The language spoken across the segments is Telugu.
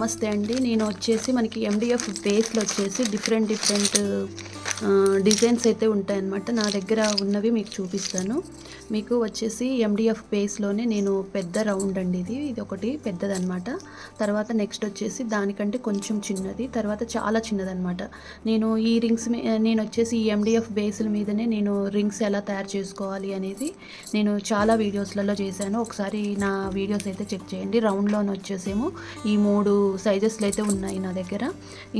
నమస్తే అండి. నేను వచ్చేసి మనకి ఎండిఎఫ్ బేస్లో వచ్చేసి డిఫరెంట్ డిఫరెంట్ డిజైన్స్ అయితే ఉంటాయన్నమాట. నా దగ్గర ఉన్నవి మీకు చూపిస్తాను. మీకు వచ్చేసి ఎండిఎఫ్ బేస్లోనే నేను పెద్ద రౌండ్ అండి ఇది. ఇది ఒకటి పెద్దదనమాట తర్వాత నెక్స్ట్ వచ్చేసి దానికంటే కొంచెం చిన్నది. తర్వాత చాలా చిన్నదనమాట నేను ఈ రింగ్స్ నేను వచ్చేసి ఈ ఎండిఎఫ్ బేస్ల మీదనే నేను రింగ్స్ ఎలా తయారు చేసుకోవాలి అనేది నేను చాలా వీడియోస్లలో చేశాను. ఒకసారి నా వీడియోస్ అయితే చెక్ చేయండి. రౌండ్లోనే వచ్చేసేమో ఈ మూడు సైజెస్లు అయితే ఉన్నాయి నా దగ్గర.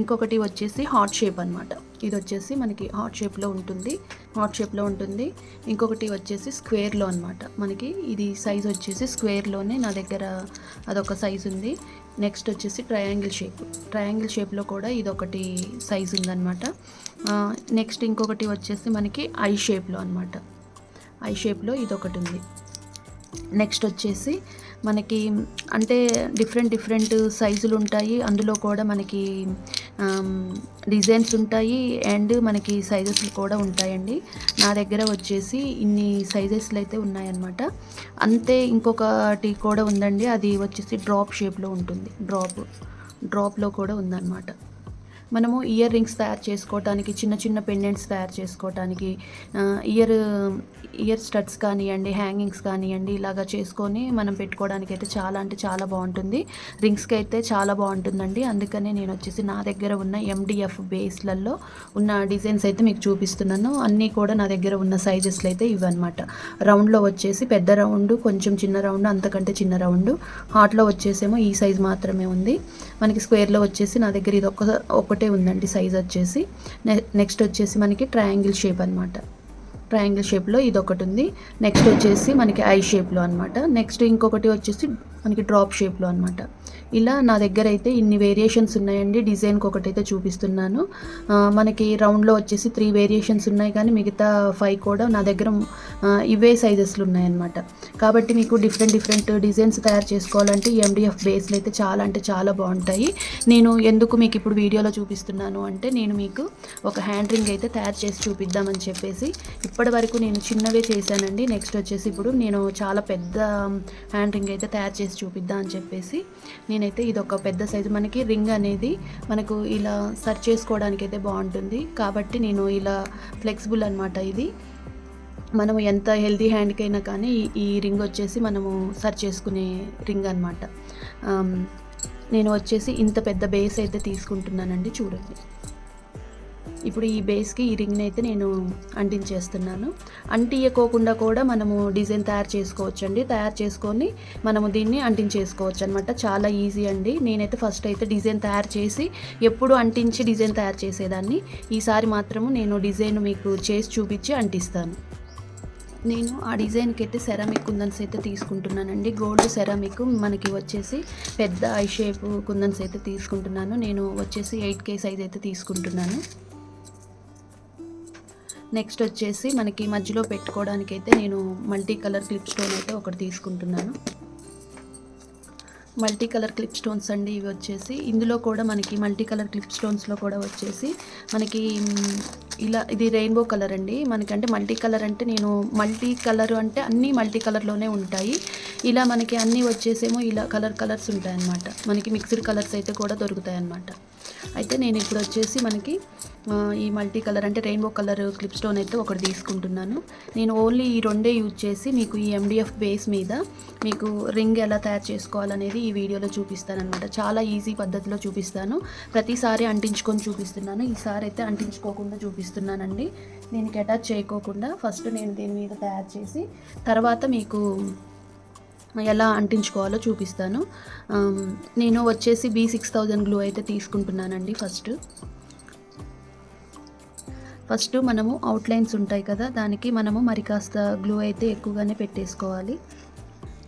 ఇంకొకటి వచ్చేసి హార్ట్ షేప్ అనమాట ఇది వచ్చేసి మనకి హార్ట్ షేప్లో ఉంటుంది. హార్ట్ షేప్లో ఉంటుంది. ఇంకొకటి వచ్చేసి స్క్వేర్లో అనమాట మనకి ఇది సైజ్ వచ్చేసి స్క్వేర్లోనే నా దగ్గర అదొక సైజ్ ఉంది. నెక్స్ట్ వచ్చేసి ట్రయాంగిల్ షేప్. ట్రయాంగిల్ షేప్లో కూడా ఇది ఒకటి సైజ్ ఉందన్నమాట. నెక్స్ట్ ఇంకొకటి వచ్చేసి మనకి ఐ షేప్లో అనమాట ఐ షేప్లో ఇది ఒకటి ఉంది. నెక్స్ట్ వచ్చేసి మనకి అంటే డిఫరెంట్ డిఫరెంట్ సైజులు ఉంటాయి. అందులో కూడా మనకి డిజైన్స్ ఉంటాయి అండ్ మనకి సైజెస్ కూడా ఉంటాయండి. నా దగ్గర వచ్చేసి ఇన్ని సైజెస్లు అయితే ఉన్నాయన్నమాట. అంతే ఇంకొకటి కూడా ఉందండి. అది వచ్చేసి డ్రాప్ షేప్లో ఉంటుంది. డ్రాప్ డ్రాప్లో కూడా ఉందన్నమాట. మనము ఇయర్ రింగ్స్ తయారు చేసుకోవటానికి చిన్న చిన్న పెండెంట్స్ తయారు చేసుకోవటానికి ఇయర్ ఇయర్ స్టడ్స్ కానివ్వండి హ్యాంగింగ్స్ కానివ్వండి ఇలాగా చేసుకొని మనం పెట్టుకోవడానికి అయితే చాలా అంటే చాలా బాగుంటుంది. రింగ్స్కి అయితే చాలా బాగుంటుందండి. అందుకనే నేను వచ్చేసి నా దగ్గర ఉన్న ఎండిఎఫ్ బేస్లలో ఉన్న డిజైన్స్ అయితే మీకు చూపిస్తున్నాను. అన్నీ కూడా నా దగ్గర ఉన్న సైజెస్లో అయితే ఇవన్నమాట రౌండ్లో వచ్చేసి పెద్ద రౌండ్ కొంచెం చిన్న రౌండ్ అంతకంటే చిన్న రౌండ్. హాట్లో వచ్చేసేమో ఈ సైజ్ మాత్రమే ఉంది. మనకి స్క్వేర్లో వచ్చేసి నా దగ్గర ఇది ఒక ఒకటి ఒకటే ఉందండి సైజ్ వచ్చేసి. నెక్స్ట్ వచ్చేసి మనకి ట్రయాంగిల్ షేప్ అనమాట ట్రయాంగిల్ షేప్లో ఇది ఒకటి ఉంది. నెక్స్ట్ వచ్చేసి మనకి ఐ షేప్లో అనమాట నెక్స్ట్ ఇంకొకటి వచ్చేసి మనకి డ్రాప్ షేప్లో అనమాట ఇలా నా దగ్గర అయితే ఇన్ని వేరియేషన్స్ ఉన్నాయండి. డిజైన్కి ఒకటైతే చూపిస్తున్నాను. మనకి రౌండ్లో వచ్చేసి త్రీ వేరియేషన్స్ ఉన్నాయి కానీ మిగతా ఫైవ్ కూడా నా దగ్గర ఇవే సైజెస్లు ఉన్నాయన్నమాట. కాబట్టి మీకు డిఫరెంట్ డిఫరెంట్ డిజైన్స్ తయారు చేసుకోవాలంటే ఎండిఎఫ్ బేస్లు అయితే చాలా అంటే చాలా బాగుంటాయి. నేను ఎందుకు మీకు ఇప్పుడు వీడియోలో చూపిస్తున్నాను అంటే నేను మీకు ఒక హ్యాండ్ రింగ్ అయితే తయారు చేసి చూపిద్దామని చెప్పేసి ఇప్పటి వరకు నేను చిన్నవే చేశానండి. నెక్స్ట్ వచ్చేసి ఇప్పుడు నేను చాలా పెద్ద హ్యాండ్ రింగ్ అయితే తయారు చేసి చూపిద్దాం అని చెప్పేసి నేనైతే ఇది ఒక పెద్ద సైజు. మనకి రింగ్ అనేది మనకు ఇలా సర్చ్ చేసుకోవడానికి అయితే బాగుంటుంది. కాబట్టి నేను ఇలా ఫ్లెక్సిబుల్ అనమాట ఇది. మనము ఎంత హెల్తీ హ్యాండ్కైనా కానీ ఈ రింగ్ వచ్చేసి మనము సర్చ్ చేసుకునే రింగ్ అనమాట నేను వచ్చేసి ఇంత పెద్ద బేస్ అయితే తీసుకుంటున్నానండి. చూడండి. ఇప్పుడు ఈ బేస్కి ఈ రింగ్ని అయితే నేను అంటించేస్తున్నాను. అంటియకోకుండా కూడా మనము డిజైన్ తయారు చేసుకోవచ్చు అండి తయారు చేసుకొని మనము దీన్ని అంటించేసుకోవచ్చు అనమాట చాలా ఈజీ అండి. నేనైతే ఫస్ట్ అయితే డిజైన్ తయారు చేసి ఎప్పుడు అంటించి డిజైన్ తయారు చేసేదాన్ని. ఈసారి మాత్రము నేను డిజైన్ మీకు చేసి చూపించి అంటిస్తాను. నేను ఆ డిజైన్కి అయితే సెరామిక్ కుందన్స్ అయితే తీసుకుంటున్నానండి. గోల్డ్ సెరామిక్ మనకి వచ్చేసి పెద్ద ఐ షేప్ కుందన్స్ అయితే తీసుకుంటున్నాను. నేను వచ్చేసి ఎయిట్ కే సైజ్ అయితే తీసుకుంటున్నాను. నెక్స్ట్ వచ్చేసి మనకి మధ్యలో పెట్టుకోవడానికి అయితే నేను మల్టీ కలర్ క్లిప్ స్టోన్ అయితే ఒకటి తీసుకుంటున్నాను. మల్టీ కలర్ క్లిప్ స్టోన్స్ అండి ఇవి వచ్చేసి. ఇందులో కూడా మనకి మల్టీ కలర్ క్లిప్ స్టోన్స్లో కూడా వచ్చేసి మనకి ఇలా ఇది రెయిన్బో కలర్ అండి. మనకంటే మల్టీ కలర్ అంటే నేను మల్టీ కలర్ అంటే అన్నీ మల్టీ కలర్లోనే ఉంటాయి. ఇలా మనకి అన్నీ వచ్చేసేమో ఇలా కలర్ కలర్స్ ఉంటాయన్నమాట. మనకి మిక్స్డ్ కలర్స్ అయితే కూడా దొరుకుతాయి అన్నమాట అయితే నేను ఇప్పుడు వచ్చేసి మనకి ఈ మల్టీ కలర్ అంటే రెయిన్బో కలర్ క్లిప్ స్టోన్ అయితే ఒకటి తీసుకుంటున్నాను. నేను ఓన్లీ ఈ రెండే యూజ్ చేసి మీకు ఈ ఎండిఎఫ్ బేస్ మీద మీకు రింగ్ ఎలా తయారు చేసుకోవాలనేది ఈ వీడియోలో చూపిస్తానమాట చాలా ఈజీ పద్ధతిలో చూపిస్తాను. ప్రతిసారి అంటించుకొని చూపిస్తున్నాను. ఈసారి అయితే అంటించుకోకుండా చూపిస్తున్నానండి. దీనికి అటాచ్ చేయకోకుండా ఫస్ట్ నేను దీని మీద తయారు చేసి తర్వాత మీకు ఎలా అంటించుకోవాలో చూపిస్తాను. నేను వచ్చేసి బీ సిక్స్ థౌజండ్ గ్లూ అయితే తీసుకుంటున్నానండి ఫస్ట్. ఫస్ట్ మనము అవుట్లైన్స్ ఉంటాయి కదా దానికి మనము మరి కాస్త గ్లూ అయితే ఎక్కువగానే పెట్టేసుకోవాలి.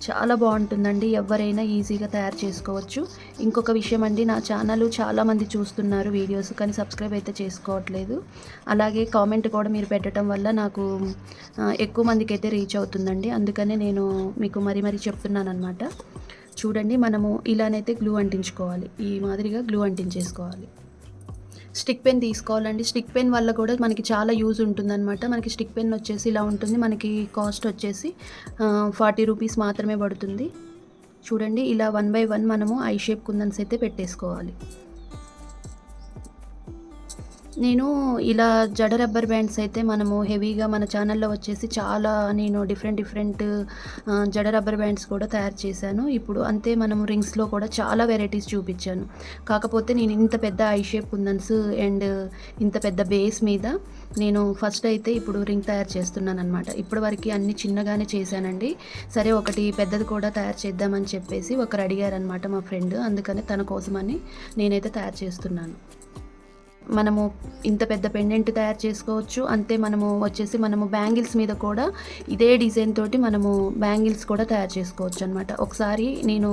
చాలా బాగుంటుందండి. ఎవరైనా ఈజీగా తయారు చేసుకోవచ్చు. ఇంకొక విషయం అండి నా ఛానల్ చాలామంది చూస్తున్నారు వీడియోస్ కానీ సబ్స్క్రైబ్ అయితే చేసుకోవట్లేదు. అలాగే కామెంట్ కూడా మీరు పెట్టడం వల్ల నాకు ఎక్కువ మందికి అయితే రీచ్ అవుతుందండి. అందుకనే నేను మీకు మరీ మరీ చెప్తున్నాను అనమాట చూడండి మనము ఇలానైతే గ్లూ అంటించుకోవాలి. ఈ మాదిరిగా గ్లూ అంటించేసుకోవాలి. స్టిక్ పెన్ తీసుకోవాలండి. స్టిక్ పెన్ వల్ల కూడా మనకి చాలా యూజ్ ఉంటుందన్నమాట. మనకి స్టిక్ పెన్ వచ్చేసి ఇలా ఉంటుంది. మనకి కాస్ట్ వచ్చేసి ఫార్టీ రూపీస్ మాత్రమే పడుతుంది. చూడండి ఇలా వన్ బై వన్ మనము ఐ షేప్ కుందన్స్ అయితే పెట్టేసుకోవాలి. నేను ఇలా జడ రబ్బర్ బ్యాండ్స్ అయితే మనము హెవీగా మన ఛానల్లో వచ్చేసి చాలా నేను డిఫరెంట్ డిఫరెంట్ జడ రబ్బర్ బ్యాండ్స్ కూడా తయారు చేశాను. ఇప్పుడు అంతే మనము రింగ్స్లో కూడా చాలా వెరైటీస్ చూపించాను. కాకపోతే నేను ఇంత పెద్ద ఐ షేప్ కుందన్స్ అండ్ ఇంత పెద్ద బేస్ మీద నేను ఫస్ట్ అయితే ఇప్పుడు రింగ్ తయారు చేస్తున్నాను అనమాట ఇప్పటి వరకు అన్ని చిన్నగానే చేశానండి. సరే ఒకటి పెద్దది కూడా తయారు చేద్దామని చెప్పేసి ఒకరు అడిగారనమాట మా ఫ్రెండ్. అందుకని తన కోసమని నేనైతే తయారు చేస్తున్నాను. మనము ఇంత పెద్ద పెండెంట్ తయారు చేసుకోవచ్చు. అంతే మనము వచ్చేసి మనము బ్యాంగిల్స్ మీద కూడా ఇదే డిజైన్ తోటి మనము బ్యాంగిల్స్ కూడా తయారు చేసుకోవచ్చు అనమాట ఒకసారి నేను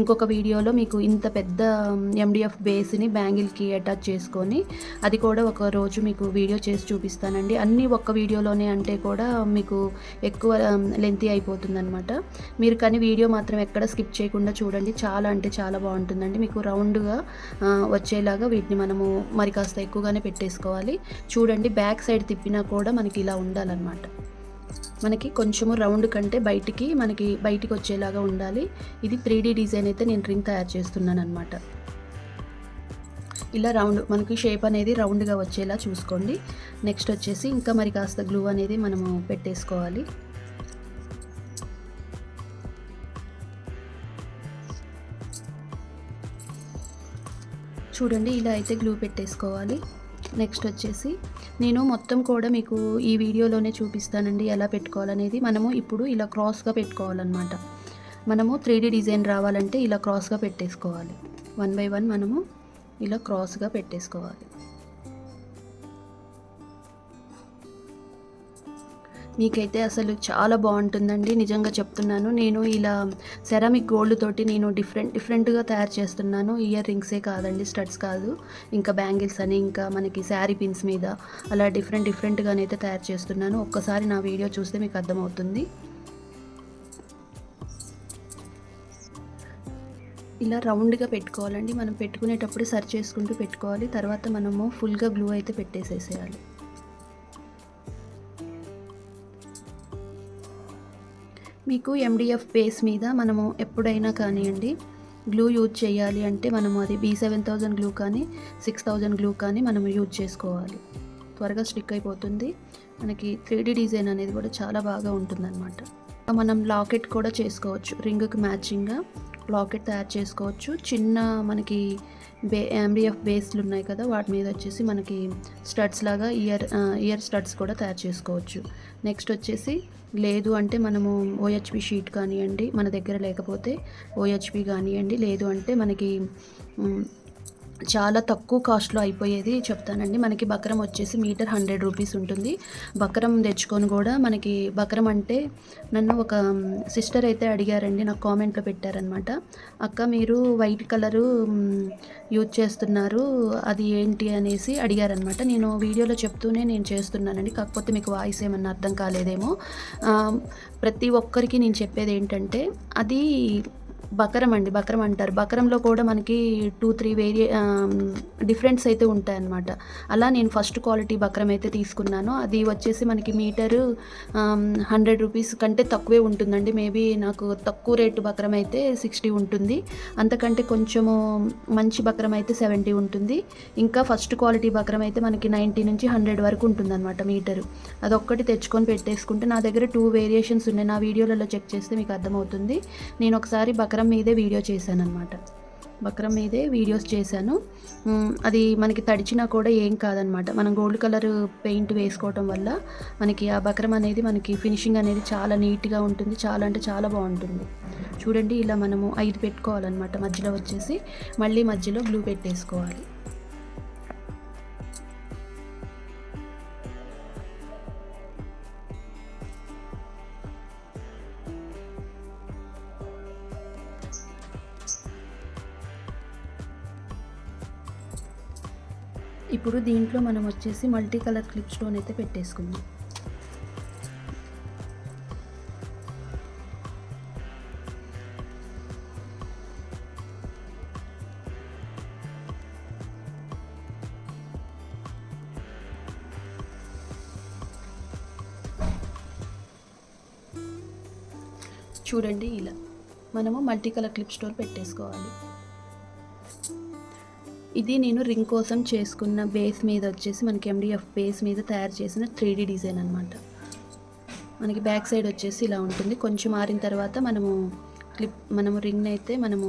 ఇంకొక వీడియోలో మీకు ఇంత పెద్ద ఎండిఎఫ్ బేస్ని బ్యాంగిల్కి అటాచ్ చేసుకొని అది కూడా ఒక రోజు మీకు వీడియో చేసి చూపిస్తానండి. అన్నీ ఒక్క వీడియోలోనే అంటే కూడా మీకు ఎక్కువ లెంతీ అయిపోతుందనమాట మీరు కానీ వీడియో మాత్రం ఎక్కడ స్కిప్ చేయకుండా చూడండి. చాలా అంటే చాలా బాగుంటుందండి. మీకు రౌండ్గా వచ్చేలాగా వీటిని మనము మరి కాస్త కాస్త ఎక్కువగానే పెట్టేసుకోవాలి. చూడండి బ్యాక్ సైడ్ తిప్పినా కూడా మనకి ఇలా ఉండాలన్నమాట. మనకి కొంచెము రౌండ్ కంటే బయటికి మనకి బయటికి వచ్చేలాగా ఉండాలి. ఇది త్రీ డిజైన్ అయితే నేను రింగ్ తయారు చేస్తున్నాను అనమాట ఇలా రౌండ్ మనకి షేప్ అనేది రౌండ్గా వచ్చేలా చూసుకోండి. నెక్స్ట్ వచ్చేసి ఇంకా మరి కాస్త గ్లూ అనేది మనము పెట్టేసుకోవాలి. చూడండి ఇలా అయితే గ్లూ పెట్టేసుకోవాలి. నెక్స్ట్ వచ్చేసి నేను మొత్తం కూడా మీకు ఈ వీడియోలోనే చూపిస్తానండి ఎలా పెట్టుకోవాలనేది. మనము ఇప్పుడు ఇలా క్రాస్గా పెట్టుకోవాలన్నమాట. మనము త్రీ డిజైన్ రావాలంటే ఇలా క్రాస్గా పెట్టేసుకోవాలి. వన్ బై వన్ మనము ఇలా క్రాస్గా పెట్టేసుకోవాలి. మీకైతే అసలు చాలా బాగుంటుందండి. నిజంగా చెప్తున్నాను. నేను ఇలా సెరామిక్ గోల్డ్ తోటి నేను డిఫరెంట్ డిఫరెంట్గా తయారు చేస్తున్నాను. ఇయర్ రింగ్సే కాదండి స్టడ్స్ కాదు. ఇంకా బ్యాంగిల్స్ అని ఇంకా మనకి శారీ పిన్స్ మీద అలా డిఫరెంట్ డిఫరెంట్గానైతే తయారు చేస్తున్నాను. ఒక్కసారి నా వీడియో చూస్తే మీకు అర్థమవుతుంది. ఇలా రౌండ్గా పెట్టుకోవాలండి. మనం పెట్టుకునేటప్పుడు సరి చేసుకుంటూ పెట్టుకోవాలి. తర్వాత మనము ఫుల్గా గ్లూ అయితే పెట్టేసేసేయాలి. మీకు ఎండిఎఫ్ బేస్ మీద మనము ఎప్పుడైనా కానివ్వండి గ్లూ యూజ్ చేయాలి అంటే మనము అది బీ సెవెన్ థౌజండ్ గ్లూ కానీ సిక్స్ థౌజండ్ గ్లూ కానీ మనము యూజ్ చేసుకోవాలి. త్వరగా స్టిక్ అయిపోతుంది. మనకి త్రీ డిజైన్ అనేది కూడా చాలా బాగా ఉంటుందన్నమాట. మనం లాకెట్ కూడా చేసుకోవచ్చు. రింగ్కి మ్యాచింగ్గా లాకెట్ తయారు చేసుకోవచ్చు. చిన్న మనకి బే ఎండిఎఫ్ బేస్లు ఉన్నాయి కదా వాటి మీద వచ్చేసి మనకి స్టడ్స్ లాగా ఇయర్ ఇయర్ స్టడ్స్ కూడా తయారు చేసుకోవచ్చు. నెక్స్ట్ వచ్చేసి లేదు అంటే మనము ఓహెచ్పి షీట్ కానివ్వండి మన దగ్గర లేకపోతే ఓహెచ్పి కానివ్వండి లేదు అంటే మనకి చాలా తక్కువ కాస్ట్లో అయిపోయేది చెప్తానండి. మనకి బకరం వచ్చేసి మీటర్ హండ్రెడ్ రూపీస్ ఉంటుంది. బకరం తెచ్చుకొని కూడా మనకి బకరం అంటే నన్ను ఒక సిస్టర్ అయితే అడిగారండి. నాకు కామెంట్లో పెట్టారనమాట అక్క మీరు వైట్ కలరు యూజ్ చేస్తున్నారు. అది ఏంటి? అనేసి అడిగారనమాట నేను వీడియోలో చెప్తూనే నేను చేస్తున్నానండి. కాకపోతే మీకు వాయిస్ ఏమన్నా అర్థం కాలేదేమో. ప్రతి ఒక్కరికి నేను చెప్పేది ఏంటంటే అది బకరం అండి బకరం అంటారు. బకరంలో కూడా మనకి టూ త్రీ వేరియ డిఫరెంట్స్ అయితే ఉంటాయన్నమాట. అలా నేను ఫస్ట్ క్వాలిటీ బకరం అయితే తీసుకున్నాను. అది వచ్చేసి మనకి మీటరు హండ్రెడ్ రూపీస్ కంటే తక్కువే ఉంటుందండి. మేబీ నాకు తక్కువ రేటు బకరం అయితే సిక్స్టీ ఉంటుంది. అంతకంటే కొంచెము మంచి బకరం అయితే సెవెంటీ ఉంటుంది. ఇంకా ఫస్ట్ క్వాలిటీ బకరం అయితే మనకి నైంటీ నుంచి హండ్రెడ్ వరకు ఉంటుందన్నమాట మీటరు అదొక్కటి తెచ్చుకొని పెట్టేసుకుంటే నా దగ్గర టూ వేరియేషన్స్ ఉన్నాయి. నా వీడియోలలో చెక్ చేస్తే మీకు అర్థమవుతుంది. నేను ఒకసారి బకరం మీదే వీడియో చేశాను అనమాట బక్రం మీదే వీడియోస్ చేశాను. అది మనకి తడిచినా కూడా ఏం కాదనమాట మనం గోల్డ్ కలర్ పెయింట్ వేసుకోవటం వల్ల మనకి ఆ బక్రం అనేది మనకి ఫినిషింగ్ అనేది చాలా నీట్గా ఉంటుంది. చాలా అంటే చాలా బాగుంటుంది. చూడండి ఇలా మనము ఐదు పెట్టుకోవాలన్నమాట. మధ్యలో వచ్చేసి మళ్ళీ మధ్యలో బ్లూ పెట్టేసుకోవాలి. ఇప్పుడు దీంట్లో మనం వచ్చేసి మల్టీ కలర్ క్లిప్ స్టోన్ అయితే పెట్టేసుకుందాం. చూడండి ఇలా. మనము మల్టీ కలర్ క్లిప్ స్టోర్ పెట్టేసుకోవాలి. ఇది నేను రింగ్ కోసం చేసుకున్న బేస్ మీద వచ్చేసి మనకి ఎండిఎఫ్ బేస్ మీద తయారు చేసిన త్రీ డిజైన్ అనమాట మనకి బ్యాక్ సైడ్ వచ్చేసి ఇలా ఉంటుంది. కొంచెం ఆరిన తర్వాత మనము క్లిప్ మనము రింగ్ అయితే మనము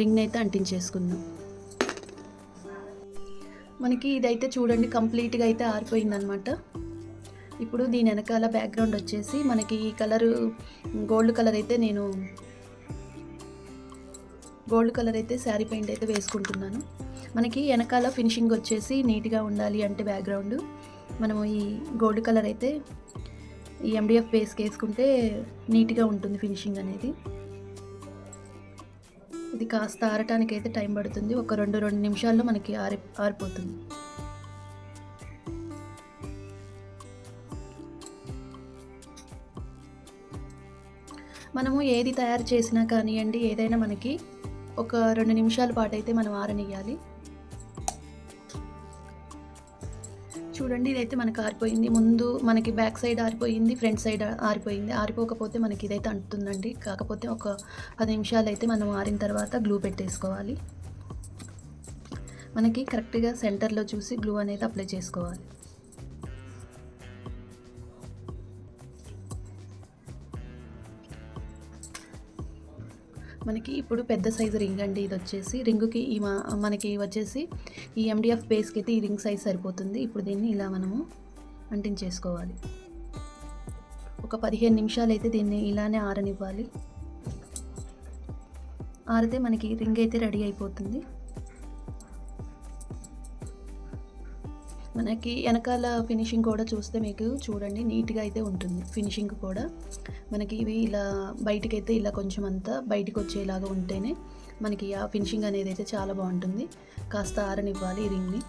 రింగ్ అయితే అంటించేసుకుందాం. మనకి ఇదైతే చూడండి కంప్లీట్గా అయితే ఆరిపోయిందనమాట ఇప్పుడు దీని వెనకాల బ్యాక్గ్రౌండ్ వచ్చేసి మనకి ఈ కలరు గోల్డ్ కలర్ అయితే నేను గోల్డ్ కలర్ అయితే శారీ పెయింట్ అయితే వేసుకుంటున్నాను. మనకి వెనకాల ఫినిషింగ్ వచ్చేసి నీట్గా ఉండాలి అంటే బ్యాక్గ్రౌండ్. మనము ఈ గోల్డ్ కలర్ అయితే ఈ ఎండిఎఫ్ బేస్కి వేసుకుంటే నీట్గా ఉంటుంది ఫినిషింగ్ అనేది. ఇది కాస్త ఆరటానికి అయితే టైం పడుతుంది. ఒక రెండు రెండు నిమిషాల్లో మనకి ఆరి ఆరిపోతుంది. మనము ఏది తయారు చేసినా కానివ్వండి ఏదైనా మనకి ఒక రెండు నిమిషాల పాటు అయితే మనం ఆరనియ్యాలి. చూడండి ఇదైతే మనకు ఆరిపోయింది. ముందు మనకి బ్యాక్ సైడ్ ఆరిపోయింది ఫ్రంట్ సైడ్ ఆరిపోయింది. ఆరిపోకపోతే మనకి ఇదైతే అంటుతుందండి. కాకపోతే ఒక పది నిమిషాలు అయితే మనం ఆరిన తర్వాత గ్లూ పెట్టేసుకోవాలి. మనకి కరెక్ట్గా సెంటర్లో చూసి గ్లూ అనేది అప్లై చేసుకోవాలి. మనకి ఇప్పుడు పెద్ద సైజు రింగ్ అండి ఇది వచ్చేసి. రింగుకి ఈ మా మనకి వచ్చేసి ఈ ఎండిఎఫ్ బేస్కి అయితే ఈ రింగ్ సైజ్ సరిపోతుంది. ఇప్పుడు దీన్ని ఇలా మనము అంటించేసుకోవాలి. ఒక పదిహేను నిమిషాలు అయితే దీన్ని ఇలానే ఆరనివ్వాలి. ఆరితే మనకి రింగ్ అయితే రెడీ అయిపోతుంది. మనకి వెనకాల ఫినిషింగ్ కూడా చూస్తే మీకు చూడండి నీట్గా అయితే ఉంటుంది ఫినిషింగ్ కూడా. మనకి ఇవి ఇలా బయటికి అయితే ఇలా కొంచెం అంతా బయటికి వచ్చేలాగా ఉంటేనే మనకి ఆ ఫినిషింగ్ అనేది అయితే చాలా బాగుంటుంది. కాస్త ఆరనివ్వాలి ఈ రింగ్ని